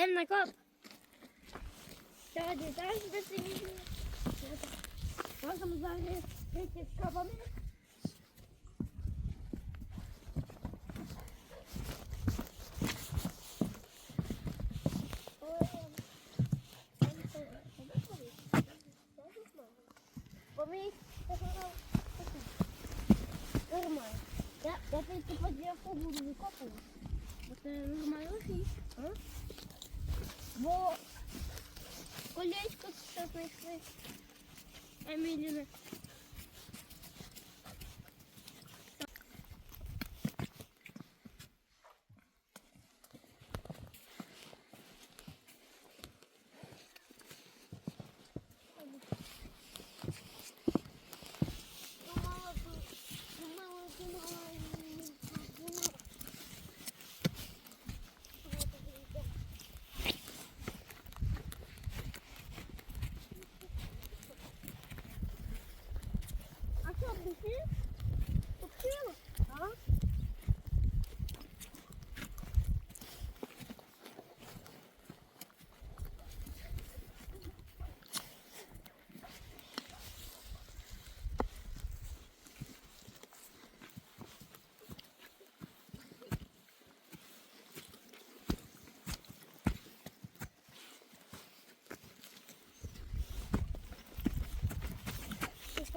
Йдемо на коп. Сьогодні теж веселі. Можемо зараз прийти з копами. Бо ми їх погнали. Нормально. Я, я тільки подіяку буду викопувати. Бо це нормально фіг. А? Бо колечко ще знайшли. Еміліни.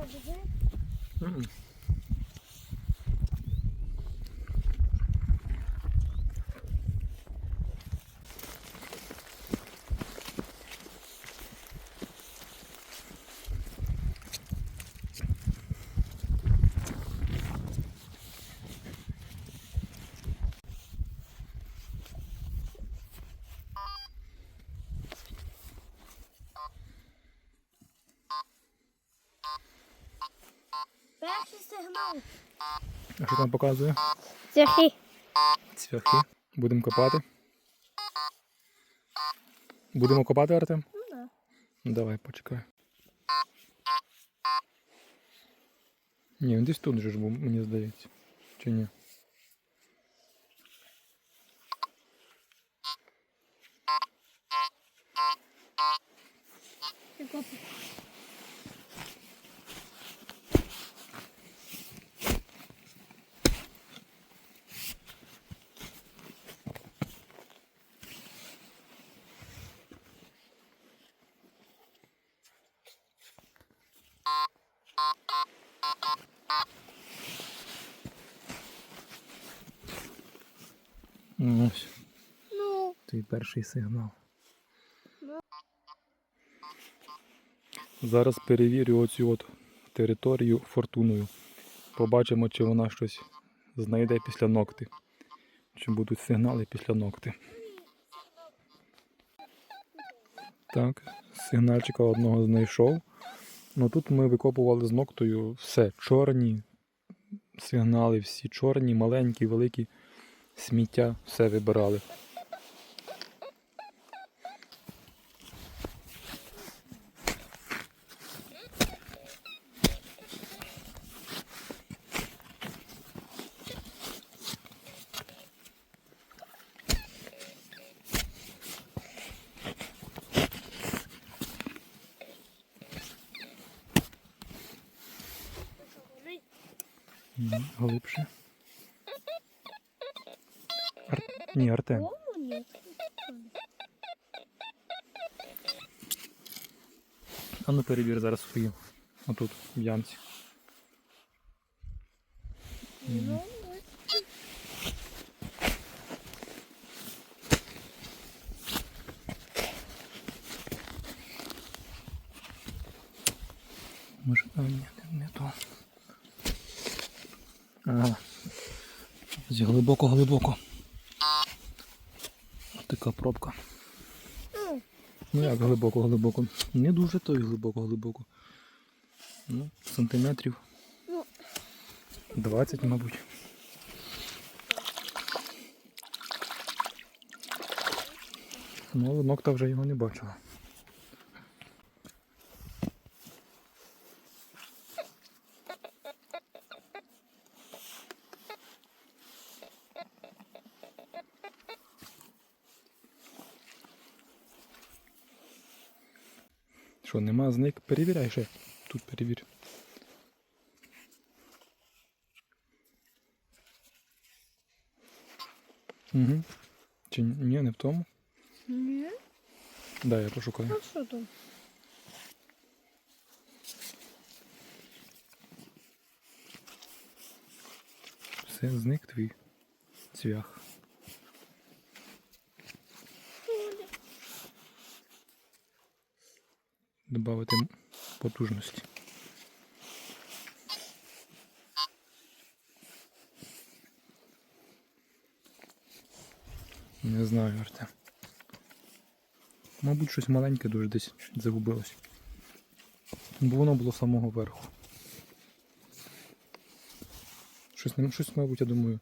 Ти Перший сигнал. А що там показує? Цехи. Цвяхи. Будемо копати. Будемо копати, Артем? Ну да. Давай, почекай. Ні, він десь тут же ж був, мені здається. Чи ні? Ти копай. Ну, Ось, Ну, твій перший сигнал. Ну. Зараз перевірю оцю от територію фортуною. Побачимо, чи вона щось знайде після ногти. Чи будуть сигнали після ногти. Так, сигнальчика одного знайшов. Ну тут ми викопували з ноктою все чорні сигнали, всі чорні, маленькі, великі, сміття, все вибирали. Глибше. Ні, Артем. А ну перевір зараз свою. Отут, в ямці. Може, а ні, не, не то. Ага. З глибоко-глибоко. Така пробка. Ну, Ну як глибоко-глибоко? Не дуже то й глибоко-глибоко. Ну, сантиметрів. Ну. 20, мабуть. Ну, але ногта вже його не бачила. Що, нема зник? Перевіряй ще. Тут перевір. Угу. Чи ні, не в тому? Ні. Да, я пошукаю. А що там? Все, зник твій цвях. Добавити потужності. Не знаю, Артем. Мабуть, щось маленьке дуже десь загубилось. Бо воно було самого верху. Щось, щось, мабуть, я думаю,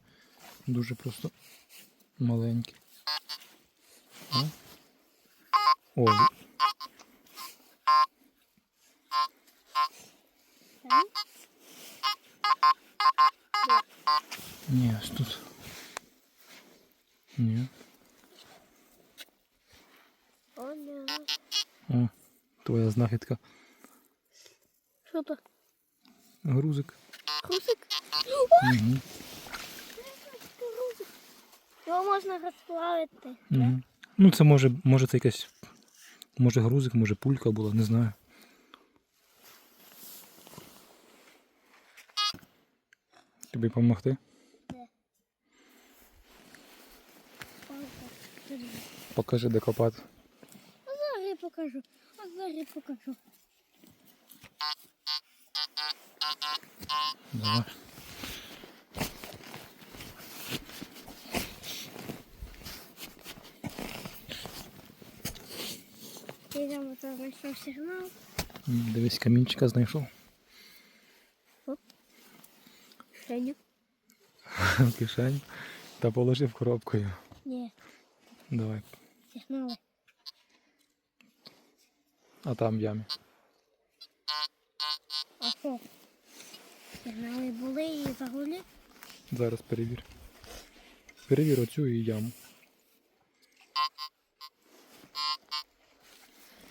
дуже просто маленьке. О, ні, ось тут. Ні. О. Твоя знахідка. Що то? Грузик. Крусик? Угу. Його можна розплавити. Угу. Ну, це може, може це якась. Може грузик, може пулька була, не знаю. Тобі допомогти? Покажи, де копати. А зараз я покажу. А зараз я покажу. Давай. Йдемо, то знайшов сигнал. Дивись, камінчика знайшов. Женю? в кишень та положив коробкою. Ні, Давай. Сигнали. А там в ямі. А що? Сигнали були і загулі? Зараз перевір. Перевір оцю і яму.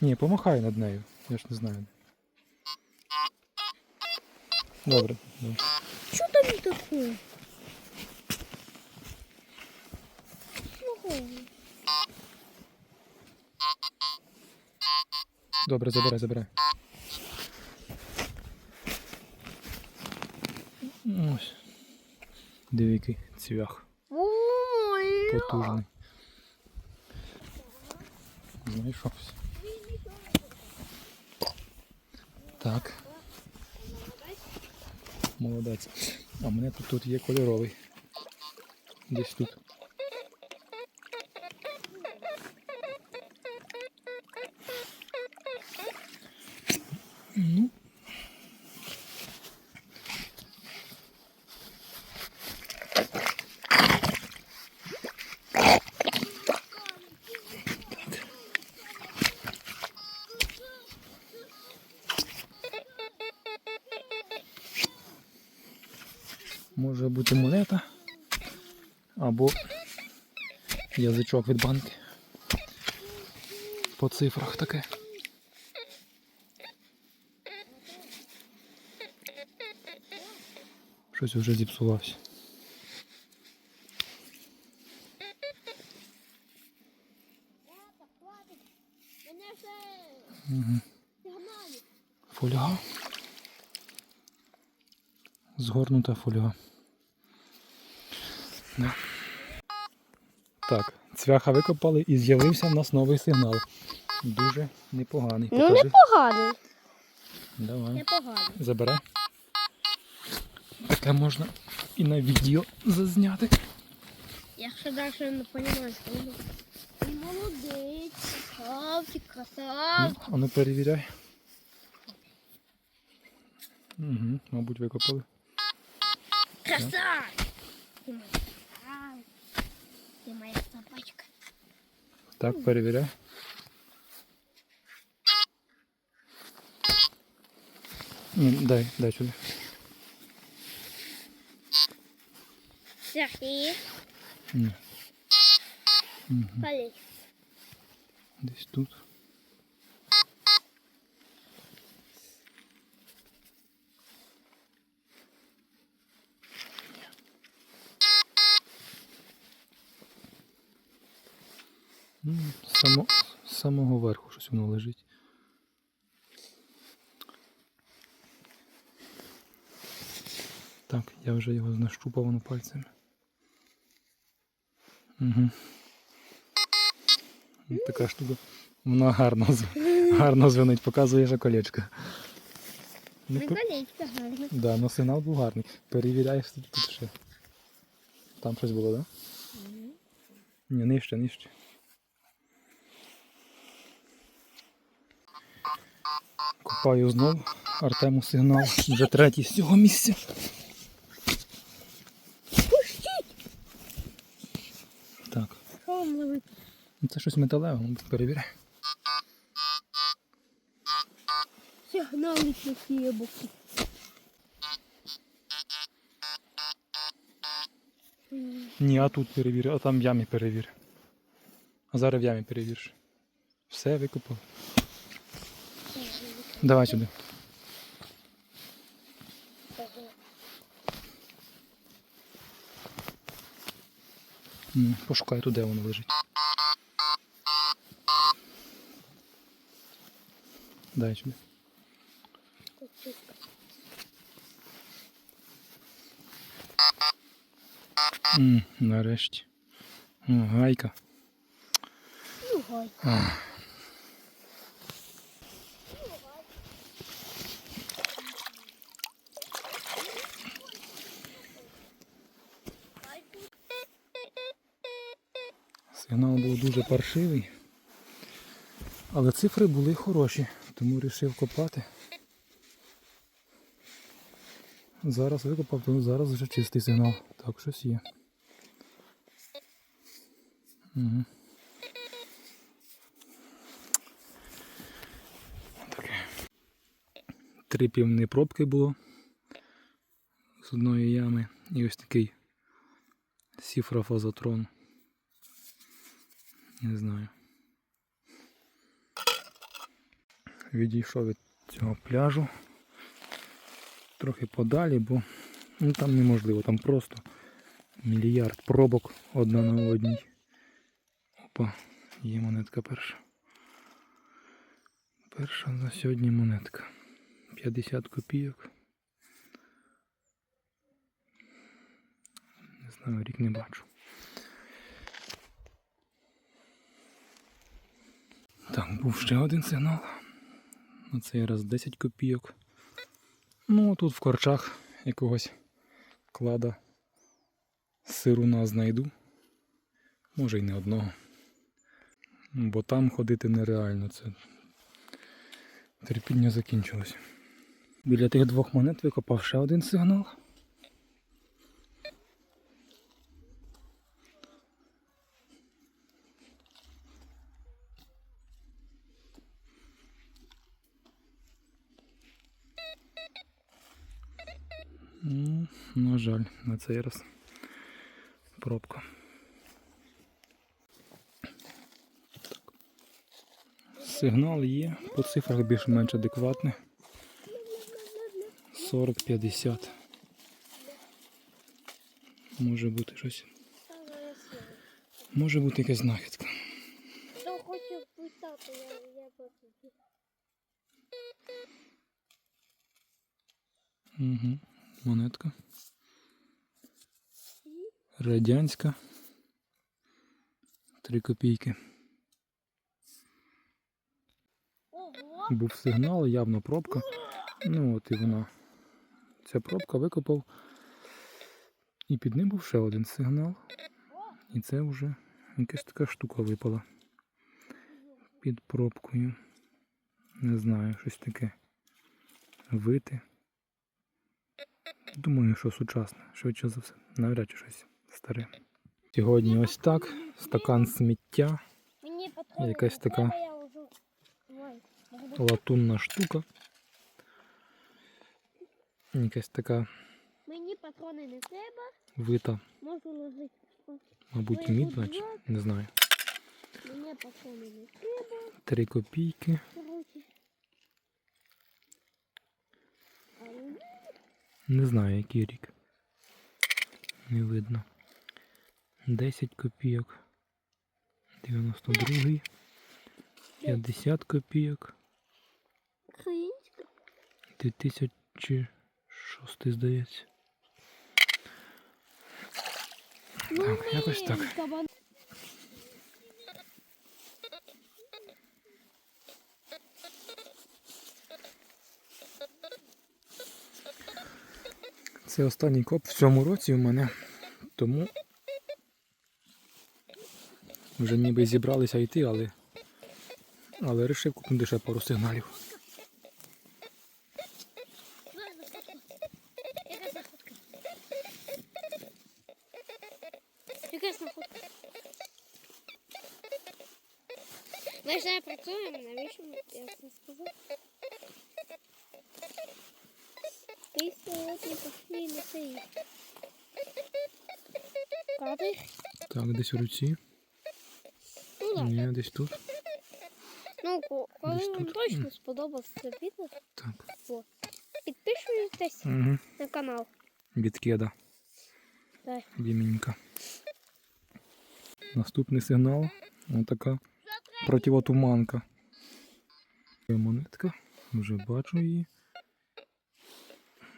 Ні, помахай над нею. Я ж не знаю. Добре. добре. Що там таке? Ну, Добре, забирай, забирай. Ось. Диви, який цвях. Потужний. Знайшовся. Так. Молодець. А в мене тут, тут є кольоровий. Десь тут. Ну. Може бути монета або язичок від банки. По цифрах таке. Щось вже зіпсувався. Угу. Фольга. Згорнута фольга. Да. Так, цвяха викопали і з'явився в нас новий сигнал. Дуже непоганий. Ну, Покажи. непоганий. Давай. Непоганий. Забирай. Таке можна і на відео зазняти. Якщо далі не розумієш, то ну, ти молодець, красавчик, красавчик. Ну, а ну перевіряй. Угу, мабуть, викопали. Красавчик. Ти моя красавчик. Ти моя собачка. Так, перевіряй. Ні, дай, дай сюди. صحيح Колись. Десь тут. Ну, само, з самого верху щось воно лежить. Так, я вже його знащупав пальцями. Угу. Така штука. Вона гарно, гарно звенить, показує вже колечко. Ну, колечко гарно. Да, ну сигнал був гарний. Перевіряєш тут, ще. Там щось було, так? Да? Ні, нижче, нижче. Копаю знов. Артему сигнал. Вже третій з цього місця. Так. Що вам ловить? Ну це щось металеве, ну, перевіряй. Сигнали такі боки. Ні, а тут перевір, а там в ямі перевір. А зараз в ямі перевіриш. Все, викопав. Давай сюди. Ну, пошукай туди воно лежить. Дай сюди. М, нарешті. О, гайка. Ну, гай. А. Сигнал був дуже паршивий. Але цифри були хороші, тому вирішив копати. Зараз викопав, то зараз вже чистий сигнал. Так, щось є. Угу. Таке. Три півні пробки було з одної ями і ось такий сіфрофазотрон. Не знаю. Відійшов від цього пляжу. Трохи подалі, бо ну, там неможливо, там просто мільярд пробок одна на одній. Опа, є монетка перша. Перша на сьогодні монетка. 50 копійок. Не знаю, рік не бачу. Так, був ще один сигнал. На цей раз 10 копійок. Ну, тут в корчах якогось клада сируна знайду. Може й не одного. Бо там ходити нереально. Це терпіння закінчилось. Біля тих двох монет викопав ще один сигнал. Ну, на цей раз пробка. Так. Сигнал є, по цифрах більш-менш адекватний. 40-50. Може бути щось. Може бути якась знахідка. Хто хоче писати, я, я. Угу. Монетка. Радянська. Три копійки. Був сигнал, явно пробка. Ну от і вона. Ця пробка викопав. І під ним був ще один сигнал. І це вже якась така штука випала. Під пробкою. Не знаю, щось таке. Вити. Думаю, що сучасне. Швидше за все. Навряд чи щось старе. Сьогодні ось так. Стакан сміття. Якась така латунна штука. Якась така Мені патрони не треба, вита, можу ложити. мабуть, мідь, наче. Не знаю. Мені патрони не треба, Три копійки. Не знаю, який рік. Не видно. 10 копійок. 92, 50 копійок, Українська. 2006, здається. Так, якось так. Це останній коп в цьому році у мене. Тому вже ніби зібралися йти, але, але вирішив купнути ще пару сигналів. Ми ж не працюємо, навіщо я це сказав? Ти сьогодні пошли на цей. Падаєш? Так, десь в руці. Ну так. Ні, десь тут. Ну, ко- коли Десь вам тут. точно М. сподобався це відео, Так. підписуйтесь Угу. на канал. Від кеда. Так. Віменька. Наступний сигнал. Отака противотуманка. Є Монетка. Вже бачу її.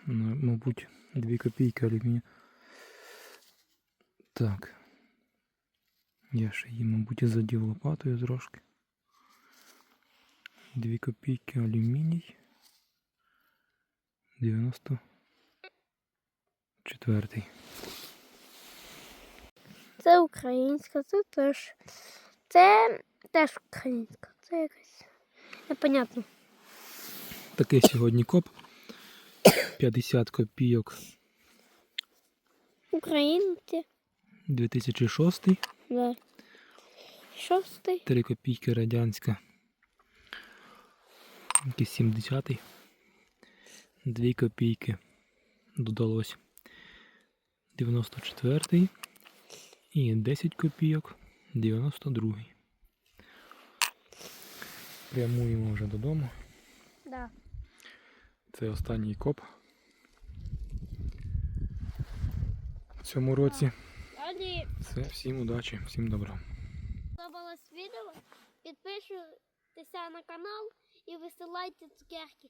Ну, Мабуть, 2 копійки алюмінія. Так. Я ще її, мабуть, і задів лопатою трошки. 2 копійки алюміній. 94. Це українська, це теж. Це теж українська. Це якась. Непонятно. Такий сьогодні коп. 50 копійок Українці. 2006, Да. Шостий. 3 копійки радянська. Якийсь 70. 2 копійки додалось. 94 і 10 копійок 92. Прямуємо вже додому. Да. Це останній коп. В цьому році. Далі Все, всім удачі, всім добра. сподобалось відео. Підписуйтеся на канал і висилайте цукерки.